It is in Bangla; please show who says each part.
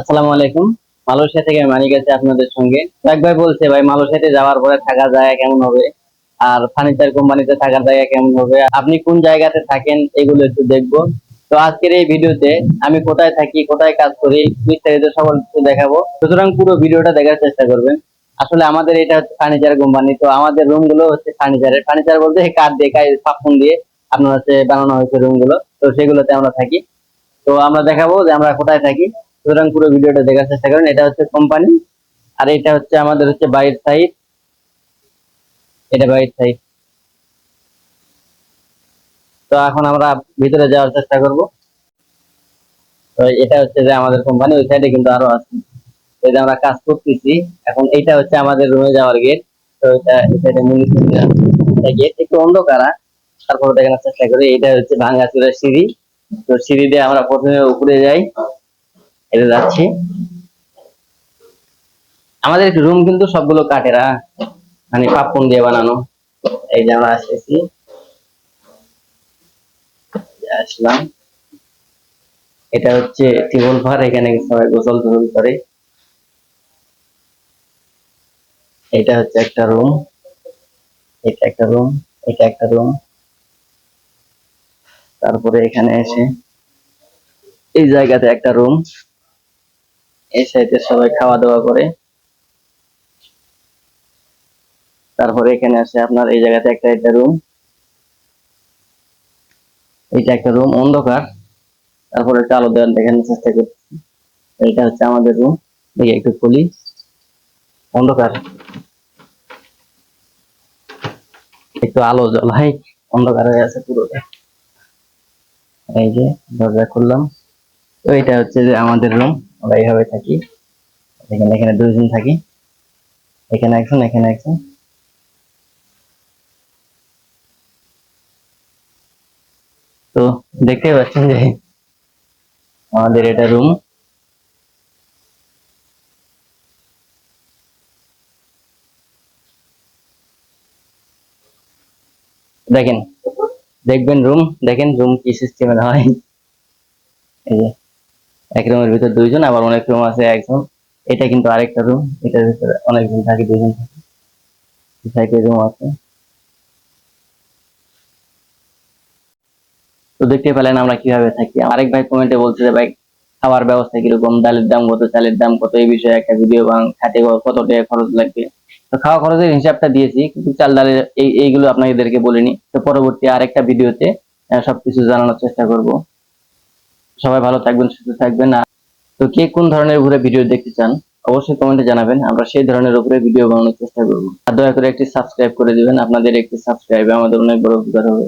Speaker 1: আসসালামু আলাইকুম। মালয়েশিয়া থেকে মানিক আছে আপনাদের সঙ্গে। এক ভাই বলছে, ভাই, মালয়েশিয়াতে যাওয়ার পরে থাকার জায়গা কেমন হবে? আর ফার্নিচার কোম্পানিতে থাকার জায়গা কেমন হবে? আপনি কোন জায়গাতে থাকেন? এগুলো একটু দেখব। তো আজকের এই ভিডিওতে আমি কোথায় থাকি, কোথায় কাজ করি, বিস্তারিত সকল কিছু দেখাবো। সুতরাং পুরো ভিডিওটা দেখার চেষ্টা করবেন। আসলে আমাদের এটা হচ্ছে ফার্নিচার কোম্পানি। তো আমাদের রুমগুলো হচ্ছে ফার্নিচারের। ফার্নিচার বলতে কাঠ দিয়ে কাজ পাপন দিয়ে আপনার হচ্ছে বানানো হয়েছে রুমগুলো তো সেগুলোতে আমরা থাকি। তো আমরা দেখাবো যে আমরা কোথায় থাকি। সুতরাং পুরো ভিডিওটা দেখার চেষ্টা করেন এটা হচ্ছে কোম্পানি আর এটা হচ্ছে আমাদের হচ্ছে বাইরের সাইড এটা বাইরের সাইড তো এখন আমরা ভিতরে যাওয়ার চেষ্টা করব। তো এটা হচ্ছে যে আমাদের কোম্পানি ওই সাইডে কিন্তু আরও আছে। এই যে আমরা কাজ করতেছি, এখন এটা হচ্ছে আমাদের রুমে যাওয়ার গেট তো এটা এটা গেট একটু অন্ধকারা তারপর দেখানোর চেষ্টা করি। এটা হচ্ছে ভাঙ্গাচুরা সিঁড়ি। তো সিঁড়ি দিয়ে আমরা প্রথমে উপরে যাই। এটা যাচ্ছি। আমাদের রুম কিন্তু সবগুলো হ্যাঁ? মানে পাপন দিয়ে বানানো। এই যে আমরা আসতেছি। আসলাম। এটা হচ্ছে টিবল ঘর এখানে সবাই গোসল টোসল করে। এটা হচ্ছে একটা রুম এটা একটা রুম এটা একটা রুম তারপরে এখানে এসে এই জায়গাতে একটা রুম এই সাইডে সবাই খাওয়া দাওয়া করে। তারপরে এখানে আসে আপনার এই জায়গাতে একটা একটা রুম এইটা একটা রুম অন্ধকার। তারপরে একটা আলো দেওয়ার দেখানোর চেষ্টা করছি। এটা হচ্ছে আমাদের রুম দেখি একটু খুলি। অন্ধকার। একটু আলো জ্বলাই। অন্ধকার হয়ে আছে পুরোটা। এই যে দরজা খুললাম। তো এটা হচ্ছে যে আমাদের রুম আমরা এইভাবে থাকি। এখানে এখানে দুইজন থাকি। এখানে একজন এখানে একজন। তো দেখতেই পাচ্ছেন যে আমাদের এটা রুম দেখেন, দেখবেন রুম দেখেন রুম কি সিস্টেমের হয়। এই যে এক রুমের ভিতর দুইজন, আবার অনেক রুম আছে একজন। এটা কিন্তু আরেকটা রুম এটার ভিতরে অনেকজন থাকে, দুইজন থাকে। রুম আছে। তো দেখতে পেলেন আমরা কীভাবে থাকি। আরেক ভাই কমেন্টে বলছে যে, ভাই খাবার ব্যবস্থা কীরকম? ডালের দাম কত, চালের দাম কত? এই বিষয়ে একটা ভিডিও বাং খাতে কত টাকা খরচ লাগবে? তো খাওয়া খরচের হিসাবটা দিয়েছি, কিন্তু চাল, ডালের এই, এইগুলো আপনাদেরকে বলিনি। তো পরবর্তী আরেকটা ভিডিওতে সবকিছু জানানোর চেষ্টা করব। সবাই ভালো থাকবেন, সুস্থ থাকবেন। আর তো কে কোন ধরনের উপরে ভিডিও দেখতে চান, অবশ্যই কমেন্টে জানাবেন। আমরা সেই ধরনের উপরে ভিডিও বানানোর চেষ্টা করব। আর দয়া করে একটি সাবস্ক্রাইব করে দিবেন। আপনাদের একটি সাবস্ক্রাইবে আমাদের অনেক বড় উপকার হবে।